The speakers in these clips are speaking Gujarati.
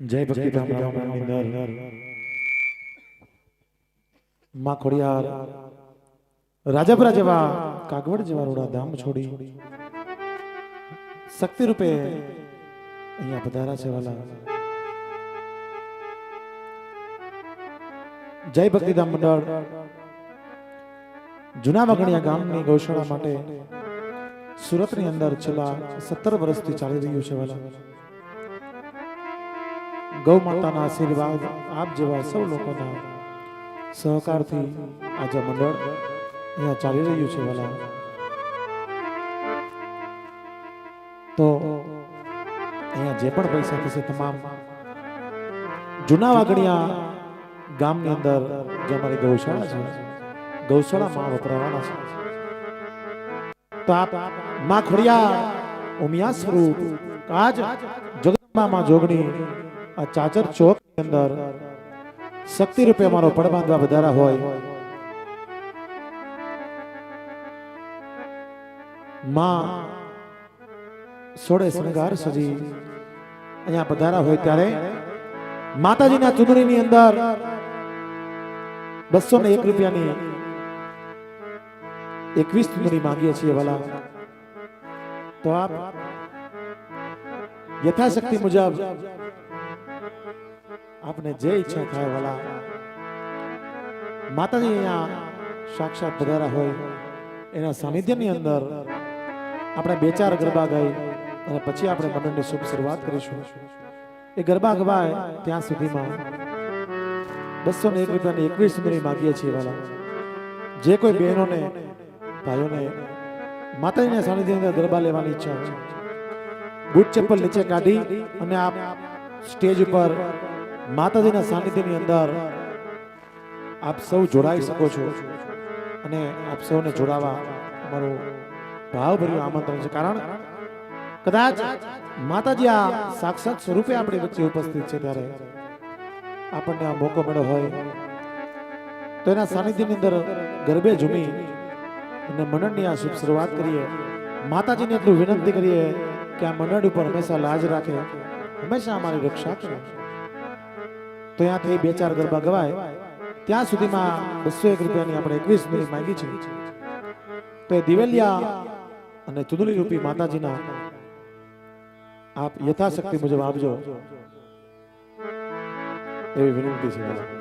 જય ભક્તિ ધામ રામની અંદરમાં ખોડિયાર રાજાપુરા જેવા કાગવડ જેવા રોડા ધામ છોડી. શક્તિ રૂપે અહીંયા પધારા છે વાલા જય ભક્તિધામ મંડળ. જૂના વગણિયા ગામની ગૌશાળા માટે સુરતની અંદર છેલ્લા સત્તર વર્ષથી ચાલી રહ્યું છે વાલા. ગૌ માતાના આશીર્વાદ આપ જેવા સૌ લોકોના સહકારથી આજે મંડળ અહીંયા ચાલી રહ્યું છે વાલા. તો અહીંયા જે પણ પૈસા થશે તમામ જૂના વાગડિયા ગામની અંદર જે અમારી ગૌશાળા છે, ગૌશાળામાં વપરાવાના છે. તો આપમાં ખોડિયા ઉમિયા સ્વરૂપ આજ જગદંબામાં જોગણી આ ચાચર ચોક અંદર શક્તિ રૂપે અમારો પડ બાંધવા વધારા હોય. માં સોળે શણગાર સજી અહીંયા પધારા હોય ત્યારે માતાજીના ચુંદડીની અંદર બસો ને એક રૂપિયાની એકવીસ ચુંદડી માંગીએ છીએ વાલા. તો આપ યથાશક્તિ મુજબ આપને જે ઈચ્છા થાય વાલા. માતાજી અહીંયા સાક્ષાત પધારા હોય. એના સાનિધ્યની અંદર આપણે બે ચાર ગરબા ગાઈ અને પછી આપણે મંડળની શુભ શરૂઆત કરીશું. એ ગરબા ગવાય ત્યાં સુધીમાં બસો ને એક રૂપિયાની એકવીસ સુંદરી માગીએ છીએ વાલા. જે કોઈ બહેનોને, ભાઈઓને માતાજીના સાનિધ્યની અંદર ગરબા લેવાની ઈચ્છા હોય. બૂટ ચપ્પલ નીચે કાઢી અને આપ સ્ટેજ ઉપર માતાજીના સાનિધ્યની અંદર આપ સૌ જોડાઈ શકો છો અને આપ સૌને જોડાવા અમારું ભાવભર્યું આમંત્રણ છે. કારણ કદાચ માતાજી આ સાક્ષાત સ્વરૂપે આપણી વચ્ચે ઉપસ્થિત છે ત્યારે આપણને આ મોકો મળ્યો હોય, તો એના સાનિધ્યની અંદર ગરબે ઝૂમી અને મંડળની આ શુભ શરૂઆત કરીએ. માતાજીને એટલું વિનંતી કરીએ કે આ મંડળ ઉપર હંમેશા લાજ રાખે, હંમેશા અમારી રક્ષા કરે. તો ત્યાંથી બે ચાર ગરબા ગવાય. ત્યાં સુધીમાં બસો એક રૂપિયાની આપણે એકવીસ મિનિટ માંગી છે. તો એ દિવેલિયા અને ચુંદડી રૂપી માતાજીના આપ યથાશક્તિ મુજબ આપજો. એવી વિનંતી છે.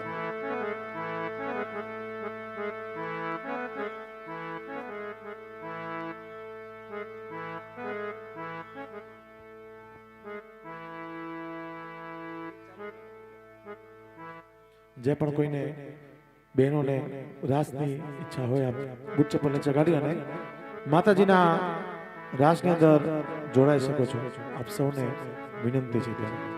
જે પણ કોઈને બહેનોને રાસની ઈચ્છા હોય આપ બુટ ચપ્પલ નીચે કાઢી અને માતાજીના રાસની અંદર જોડાઈ શકો છો. આપ સૌને વિનંતી છે ત્યાં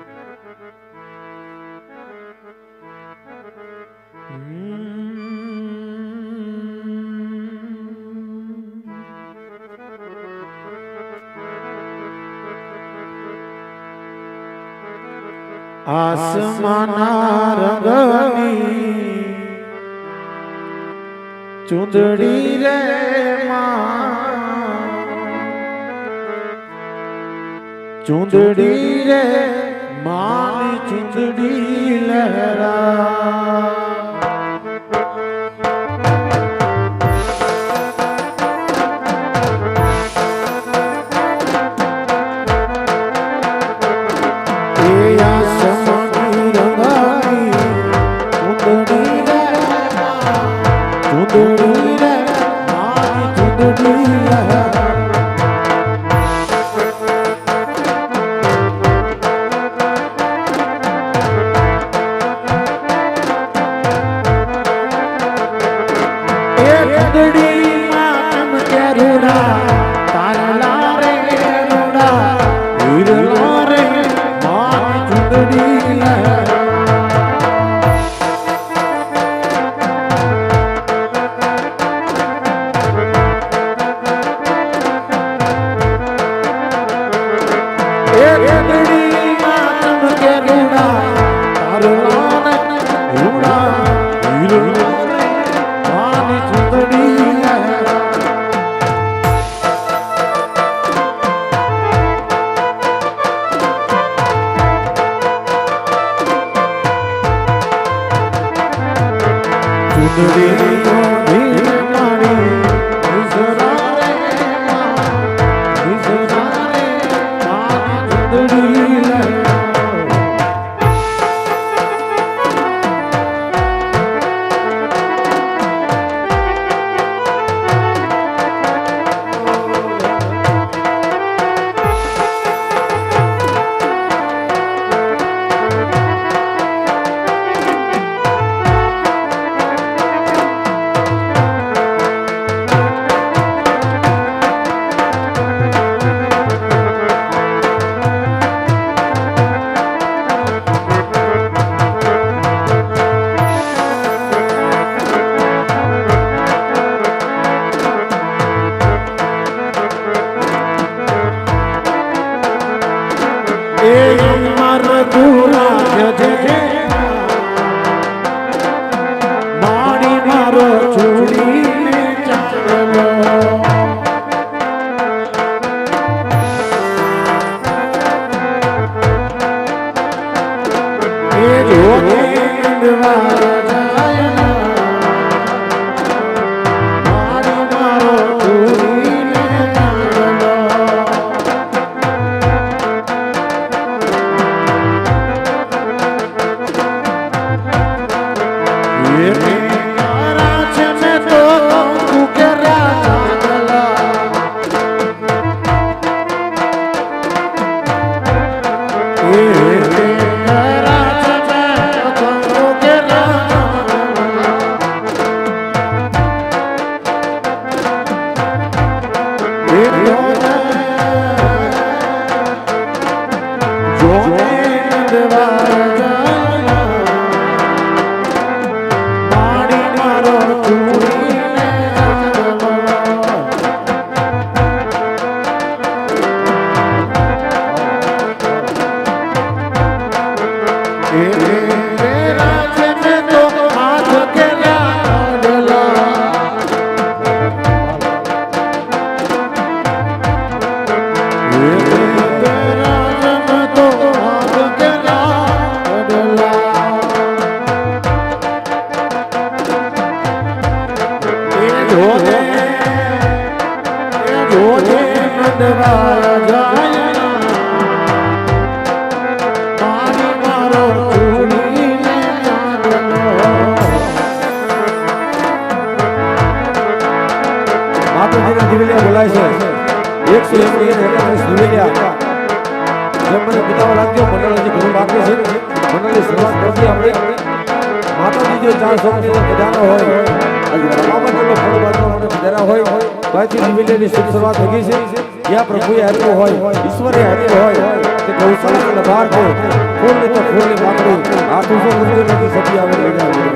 આસમાના રંગની ચુંદડી રે ચુંદડી રે માની ચુંદડી લહેરા. Tudo bem. પ્રભુએ આપ્યું હોય, ઈશ્વરે આપ્યું હોય, તે ગૌશાળાનો લાભાર્થો ફૂલ તો ફૂલની માગણી આઠસો વૃદ્ધિ નથી સતી આવેલી.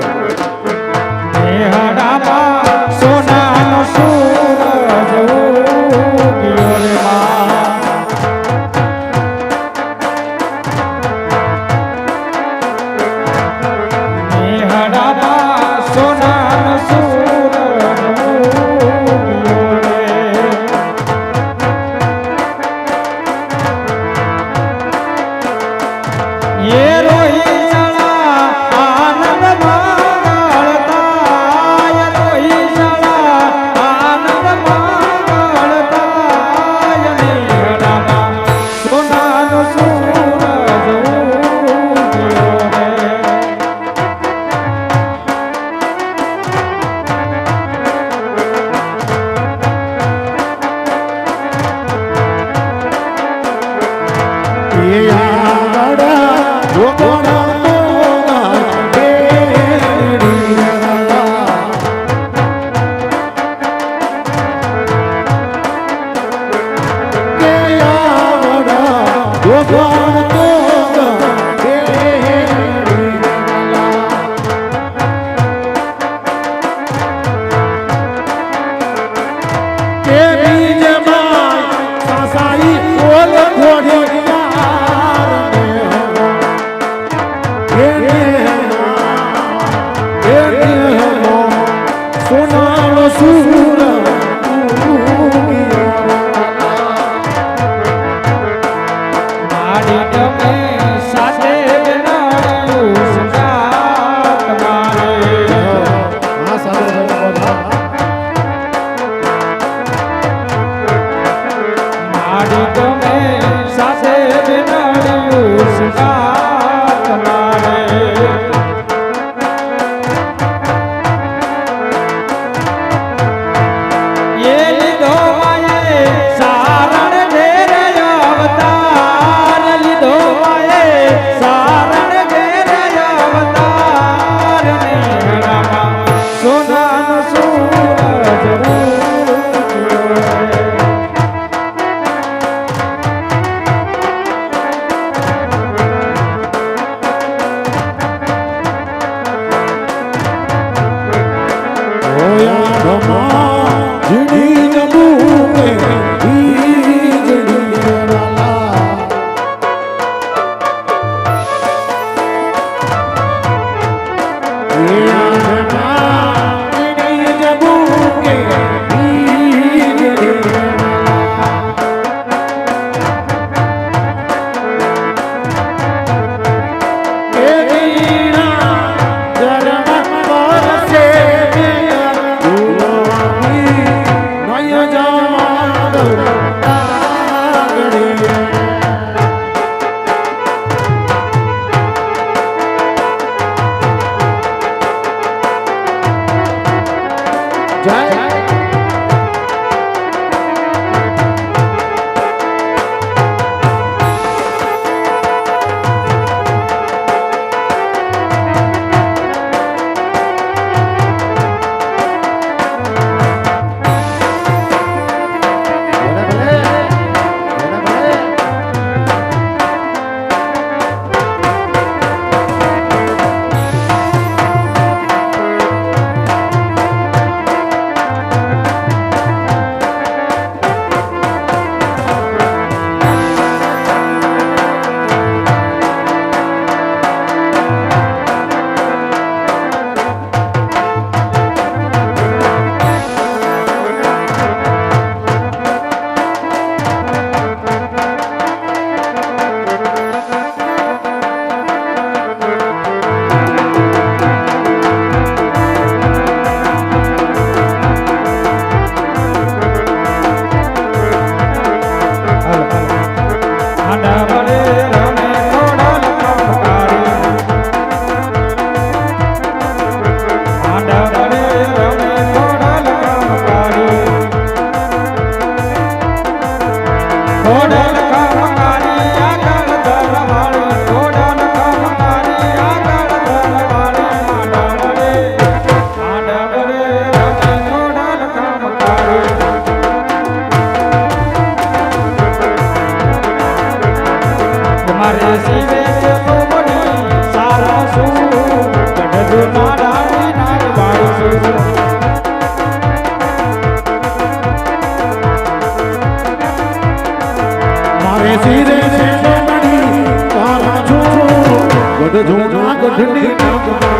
ગઢ જોના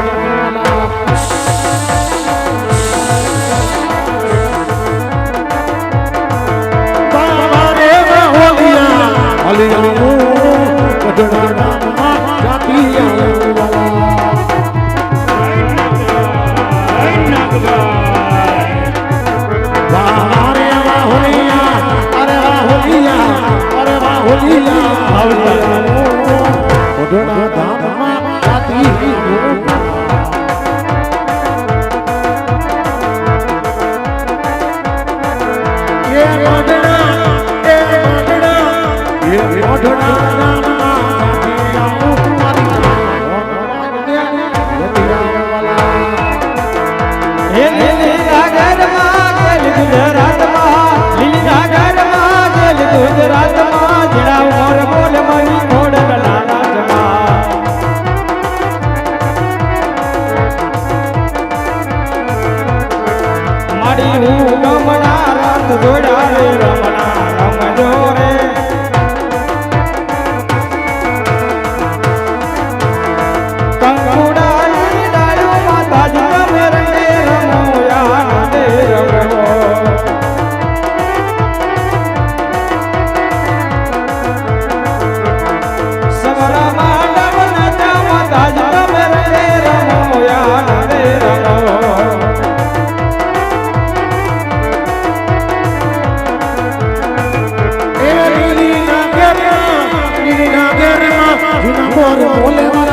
বলে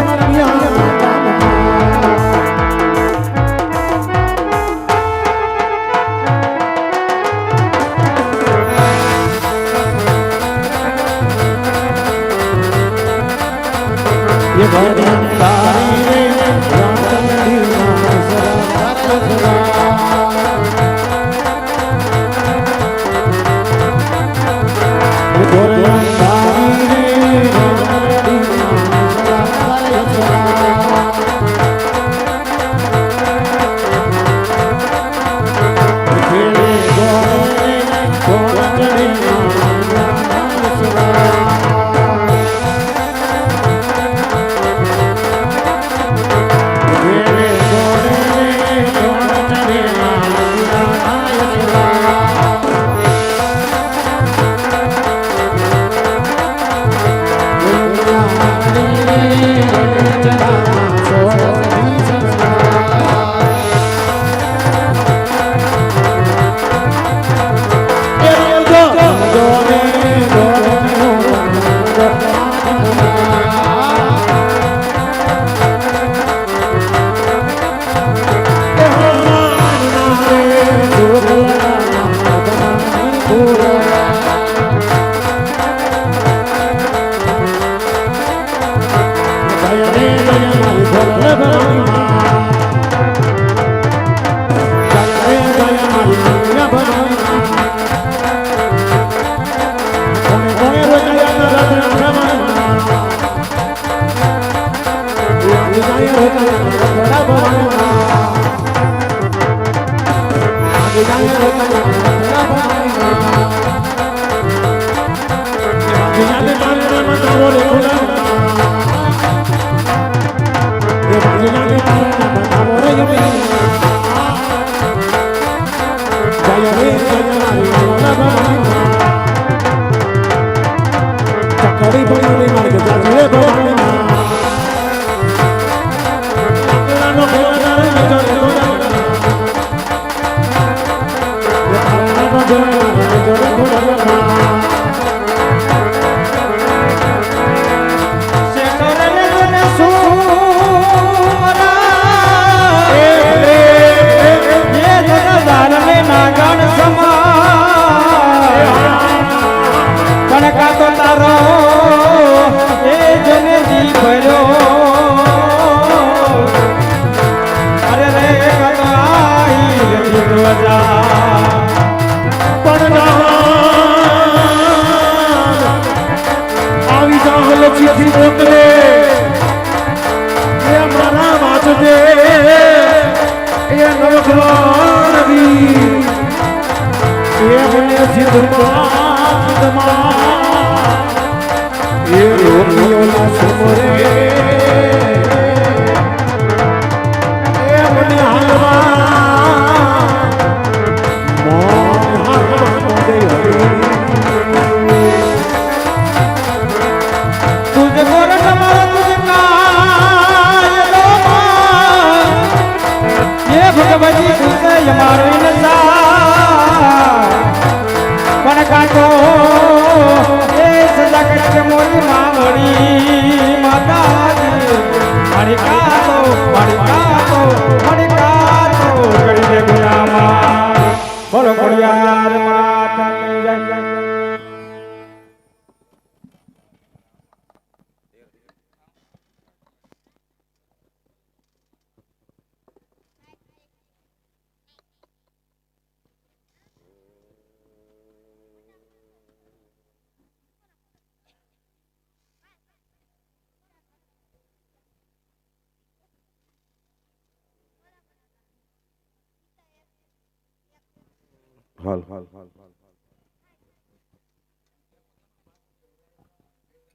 હાલ.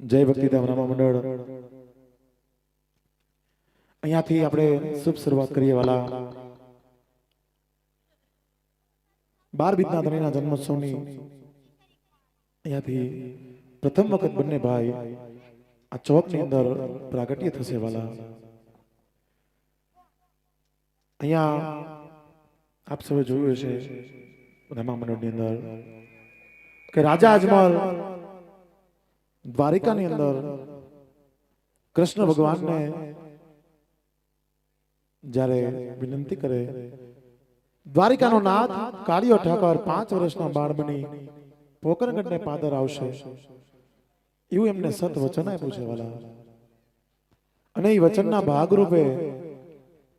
જય ભક્તિધામ રામા મંડળ. અહીંયાથી આપણે શુભ શરૂઆત કરીએ વાલા. બાર બીજના ધણીના જન્મોત્સવની. અહીંયાથી પ્રથમ વખત બંને ભાઈ આ ચોકની અંદર પ્રાગટ્ય થશે વાલા. અહીંયા આપ સૌએ જોયું હશે રામા અંદર કે રાજા અજમલ દ્વારિકાની અંદર કૃષ્ણ ભગવાનને જ્યારે વિનંતી કરે દ્વારિકાનો નાથ કાળિયો ઠાકર પાંચ વર્ષના બાળ બની પોકરગઢને પાદર આવશે. એવું એમને સત વચન આપ્યું છે વાલા. અને એ વચનના ભાગરૂપે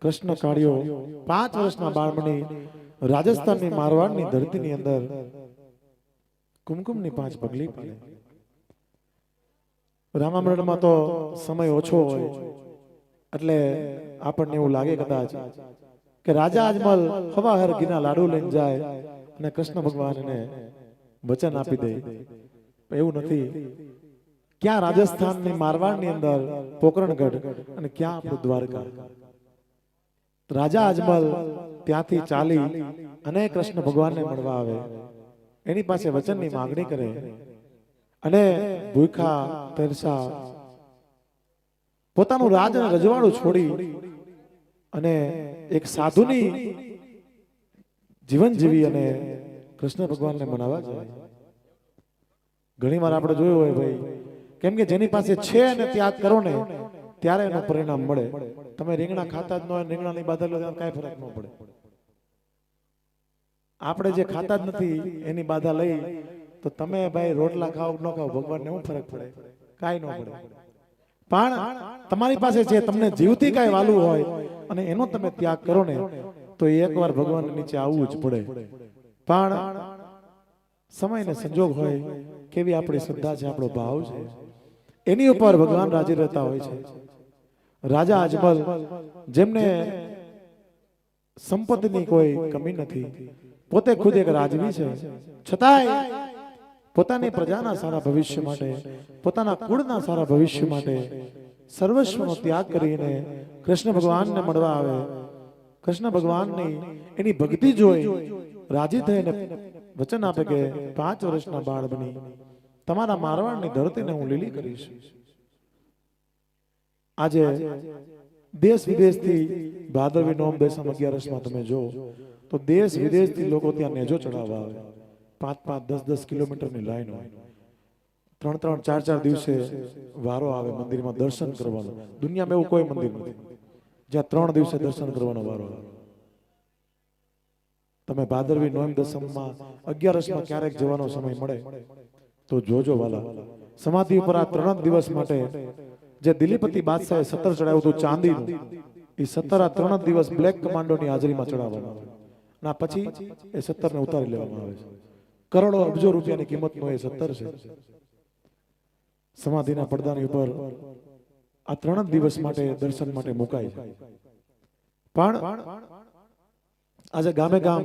કૃષ્ણ કાળિયો પાંચ વર્ષના બાળ બની રાજસ્થાનની મારવાડની ધરતીની અંદર કુમકુમની પાંચ પગલી પાડે. રામામૃતમાં તો સમય ઓછો હોય. એટલે આપણને એવું લાગે કદાચ કે રાજા અજમલ હવાહર ઘીના લાડુ લઈને જાય અને કૃષ્ણ ભગવાન એને વચન આપી દે. એવું નથી. ક્યાં રાજસ્થાનની મારવાડની અંદર પોકરણગઢ અને ક્યાં આપણું દ્વારકા? રાજા અજમલ ત્યાંથી ચાલી અને કૃષ્ણ ભગવાનને મળવા આવે. એની પાસે વચનની માંગણી કરે અને ભૂખા, તરસા પોતાનું રાજ અને રજવાડું છોડી અને એક સાધુની જીવન જીવી અને કૃષ્ણ ભગવાનને મનાવવા જાય. ઘણી વાર આપણે જોયું હોય ભાઈ, કેમ કે જેની પાસે છે અને ત્યાગ કરો ને ત્યારે એનું પરિણામ મળે. તમે રીંગણા ખાતા જ ન હોય, રીંગણાની બાધા લો કાંઈ ફરક ન પડે. આપણે જે ખાતા જ નથી, એની બાધા લઈ, તો તમે ભાઈ રોટલા ખાવ ન ખાઓ, ભગવાનને શું ફરક પડે? કાંઈ ન પડે. પણ તમારી પાસે જે તમને જીવથી કાંઈ વાલું હોય, અને એનો તમે ત્યાગ કરો ને, તો એકવાર ભગવાન નીચે આવવું જ પડે. પણ સમય ને સંજોગ હોય, કેવી આપણી શ્રદ્ધા છે, આપણો ભાવ છે. એની ઉપર ભગવાન રાજી રહેતા હોય છે. રાજા અજમલ જેમને સંપત્તિની કોઈ કમી નથી. પોતે ખુદ એક રાજવી છે. છતાંય પોતાની પ્રજાના સારા ભવિષ્ય માટે પોતાના કુળના સારા ભવિષ્ય માટે સર્વસ્વનો ત્યાગ કરીને કૃષ્ણ ભગવાનને મળવા આવે. કૃષ્ણ ભગવાનની એની ભક્તિ જોઈ રાજી થઈને વચન આપે કે પાંચ વર્ષના બાળ બની. તમારા મારવાડની ધરતીને હું લીલી કરીશ. આજે દેશ વિદેશથી ભાદરવી નોમ દસમ અગિયારસમાં તમે જો તો દેશ વિદેશથી લોકો ત્યાં નેજો ચડાવવા આવે. પાંચ પાંચ દસ દસ કિલોમીટરની લાઈન હોય. ત્રણ ત્રણ ચાર ચાર દિવસે વારો આવે મંદિરમાં દર્શન કરવાનો. દુનિયામાં એવું કોઈ મંદિર નથી. જ્યાં ત્રણ દિવસે દર્શન કરવાનો વારો આવે. તમે ભાદરવી નોમ દસમમાં અગિયારસમાં ક્યારેક જવાનો સમય મળે, તો જોજો વાલા. સમાધિ ઉપર આ ત્રણ દિવસ માટે જે દિલીપતિ બાદશાહે સત્તર ચડાવ્યું હતું ચાંદીનું, એ સત્તર આ ત્રણ દિવસ બ્લેક કમાન્ડોની હાજરીમાં ચડાવવામાં આવે ના, પછી એ સત્તર ને ઉતારી લેવામાં આવે છે. કરોડો અબજો રૂપિયાની કિંમતનો એ સત્તર છે. સમાધિના પડદાની ઉપર આ ત્રણ દિવસ માટે દર્શન માટે મુકાય પણ આજે ગામે ગામ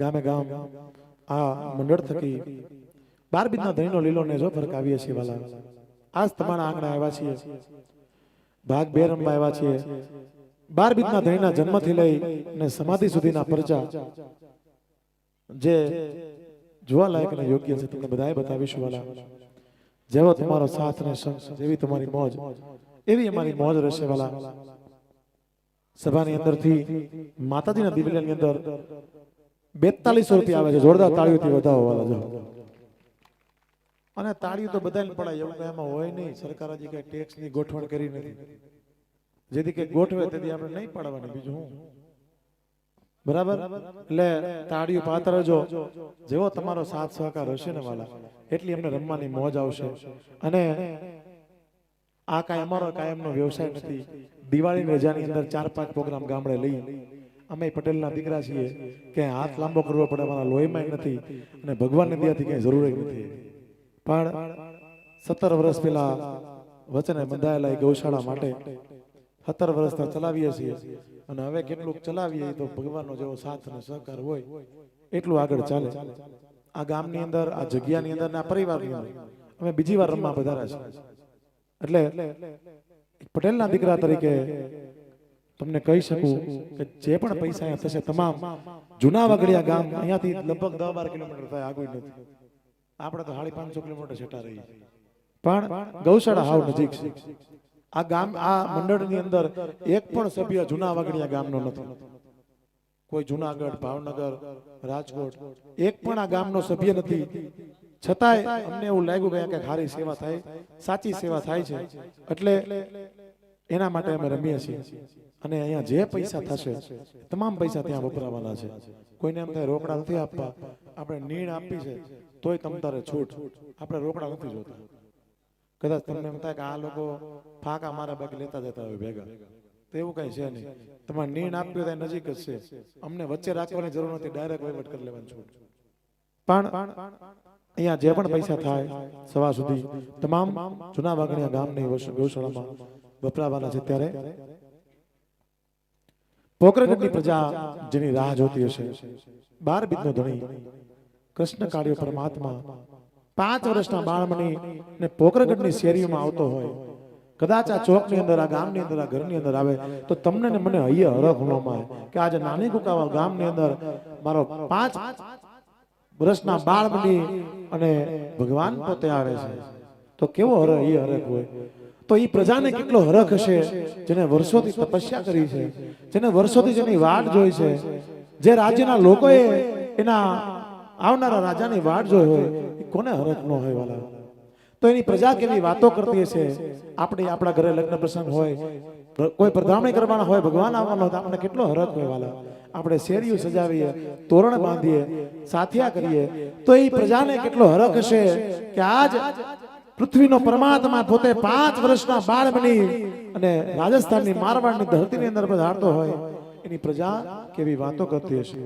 ગામે ગામ આ મંડળ થકી બાર બીજના ધણીનો લીલો ને જો ફરક આવીએ છીએ વાલા. આજ તમારા આંગણા આવ્યા છીએ. ભાગ બે રમવા આવ્યા છીએ. બાર બીજના ધણીના જન્મથી લઈ ને સમાધિ સુધીના પરચા જે જોવા લાયક અને યોગ્ય છે તમને બધાએ બતાવીશું વાલા. જેવો તમારો સાથ ને સંગ, જેવી તમારી મોજ, એવી અમારી મોજ રહેશે વાલા. સભાની અંદરથી માતાજીના દિવ્યની અંદર બેતાલીસો રૂપિયા આવે છે. જોરદાર તાળીઓથી વધાવો વાળા અને તાળીઓ તો બધાને પડાય. એવું એમાં હોય નહીં. સરકાર હજી કઈ ટેક્સની ગોઠવણ કરી નથી. જેથી કે ગોઠવે તેથી આપણે નહીં પાડવાની. બીજું હું બરાબર? એટલે તાળીઓ પાત્ર જો, જેવો તમારો સાથ સહકાર હશે ને વાલા, એટલી અમને રમવાની મોજ આવશે. અને આ કાંઈ અમારો કાયમનો વ્યવસાય નથી. દિવાળી રજાની અંદર ચાર પાંચ પ્રોગ્રામ ગામડે લઈ અમે પટેલના દીકરા છીએ કે હાથ લાંબો કરવો પડે અમારા લોહીમાં નથી અને ભગવાનની દયાથી કઈ જરૂર નથી. પણ સત્તર વર્ષ પહેલા વચને બંધાયેલા ગૌશાળા માટે સત્તર વર્ષથી ચલાવીએ છીએ અને હવે કેટલુંક ચલાવીએ તો ભગવાનનો જેવો સાથ અને સહકાર હોય, એટલું આગળ ચાલે. આ ગામની અંદર, આ જગ્યાની અંદર આ પરિવારની અંદર અમે બીજી વાર રમવા વધારા છે એટલે પટેલના દીકરા તરીકે તમને કહી શકું કે જે પણ પૈસા અહીંયા થશે, તમામ જૂના વગડિયા ગામ અહીંયાથી લગભગ દસ બાર કિલોમીટર થાય, આગળ નથી. આપણે તો સાડી પાંચસો કિલોમીટર છેટા રહી પણ ગૌશાળા હાવ નજીક છે. આ ગામ, આ મંડળની અંદર એક પણ સભ્ય જૂના વાગડિયા ગામનો નથી. કોઈ જુનાગઢ, ભાવનગર, રાજકોટ, એક પણ આ ગામનો સભ્ય નથી. છતાંય અમને એવું લાગ્યું કે કે સારી સેવા થાય, સાચી સેવા થાય છે. એટલે એના માટે અમે રમીએ છીએ. અને અહીંયા જે પૈસા થશે, તમામ પૈસા ત્યાં વપરાવાના છે. કોઈને એમ થાય રોકડા નથી આપવા, આપણે નીણ આપી છે, તોય તમ તારે છૂટ. આપણે રોકડા નથી જોતા. કદાચ તમને એમ થાય કે આ લોકો ફાકા મારા બાકી લેતા જતા હોય ભેગા. તો એવું કઈ છે નહીં. તમારે નીણ આપ્યું ત્યાં નજીક જ છે. અમને વચ્ચે રાખવાની જરૂર નથી, ડાયરેક્ટ વહીવટ કરી લેવાની છૂટ. પણ અહીંયા જે પણ પૈસા થાય સવા સુધી તમામ જૂના વાગણિયા ગામની ગૌશાળામાં વપરાવાના છે ત્યારે પોકરગઢની પ્રજા જેની રાહ જોતી હશે. બાર બીજનો ધણી, કૃષ્ણ કાળિયો પરમાત્મા પાંચ વર્ષના બાળમણી ને પોકરગઢની શેરીઓમાં આવતો હોય. કદાચ આ ચોકની અંદર, આ ગામની અંદર, આ ઘરની અંદર આવે, તો તમને ને મને હૈયે હરખ ન કે આજે નાની કુકાવા ગામની અંદર મારો પાંચ વર્ષના બાળમણી અને ભગવાન પોતે આવે છે. તો કેવો હર એ હરખ હોય? તો એ પ્રજાને કેટલો હરખ હશે જેને વર્ષોથી તપસ્યા કરી છે, જેને વર્ષોથી જેની વાટ જોઈ છે. જે રાજ્યના લોકોએ એના આવનારા રાજાની વાટ જોઈ હોય, એ કોને હરખ ન હોય વાલા? તો એની પ્રજા કેવી વાતો કરતી હશે? આપણે આપણા ઘરે લગ્ન પ્રસંગ હોય, કોઈ પ્રધામણી કરવાના હોય, ભગવાન આવવાનો હોય આપણે કેટલો હરખ હોય વાલા? આપણે શેરીઓ સજાવીએ, તોરણ બાંધીએ, સાથિયા કરીએ, તો એ પ્રજાને કેટલો હરખ હશે કે આજ પૃથ્વીનો પરમાત્મા પોતે પાંચ વર્ષના બાળ બની અને રાજસ્થાનની મારવાડની ધરતીની અંદર પધારતો હોય, એની પ્રજા કેવી વાતો કરતી હશે?